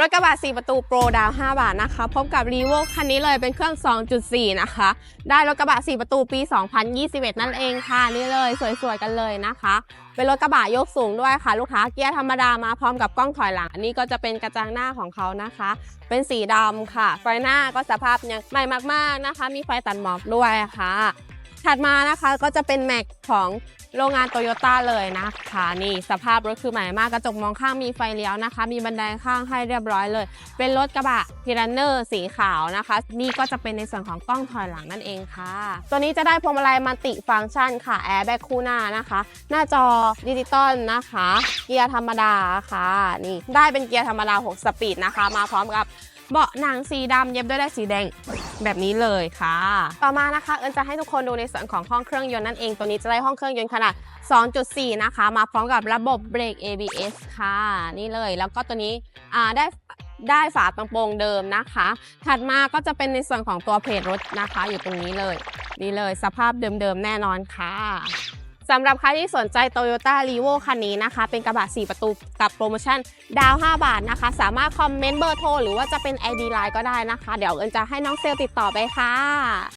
รถกระบะ 4 ประตูโปรดาว 5 บาทนะคะ พบกับ r ีโวคันนี้เลยเป็นเครื่อง 2.4 นะคะ ได้รถกระบะ 4 ประตูปี 2021 นั่นเองค่ะ นี่เลยสวยๆ กันเลยนะคะ เป็นรถกระบะยกสูงด้วยค่ะ ลูกค้าเกียร์ธรรมดามาพร้อมกับกล้องถอยหลัง อันนี้ก็จะเป็นกระจังหน้าของเขานะคะ เป็นสีดำค่ะ ไฟหน้าก็สภาพยังใหม่มากๆนะคะ มีไฟตัดหมอกด้วยค่ะ ถัดมานะคะก็จะเป็นแม็กของโรงงานโตโยต้าเลยนะคะนี่สภาพรถคือใหม่มากกระจกมองข้างมีไฟเลี้ยวนะคะ มีบันไดข้างให้เรียบร้อยเลย เป็นรถกระบะพิรันเนอร์สีขาวนะคะ นี่ก็จะเป็นในส่วนของกล้องถอยหลังนั่นเองค่ะ ตัวนี้จะได้พวงมาลัยมัลติฟังก์ชันค่ะแอร์แบ็คคู่หน้านะคะ หน้าจอดิจิตอลนะคะ เกียร์ธรรมดาค่ะนี่ได้เป็นเกียร์ธรรมดา 6 สปีดนะคะ มาพร้อมกับเบาะหนังสีดำเย็บด้วยได้ายสีแดง แบบนี้เลยค่ะ ต่อมานะคะเอิญจะให้ทุกคนดูในส่วนของห้องเครื่องยนต์นั่นเอง ตัวนี้จะได้ห้องเครื่องยนต์ขนาด 2.4 นะคะ มาพร้อมกับระบบเบรก ABS ค่ะ นี่เลย แล้วก็ตัวนี้ได้ได้ฝาตรงโปรงเดิมนะคะ ถัดมาก็จะเป็นในส่วนของตัวเพลทรถนะคะ อยู่ตรงนี้เลย นี่เลยสภาพเดิมๆแน่นอนค่ะ สำหรับใครที่สนใจ Toyota r e v o คันนี้นะคะ เป็นกระบะ 4 ประตูกับโปรโมชั่นดาว 5 บาทนะคะ สามารถคอมเมนต์เบอร์โทรหรือว่าจะเป็น ID Line ก็ได้นะคะ เดี๋ยวเอิญจะให้น้องเซลล์ติดต่อไปค่ะ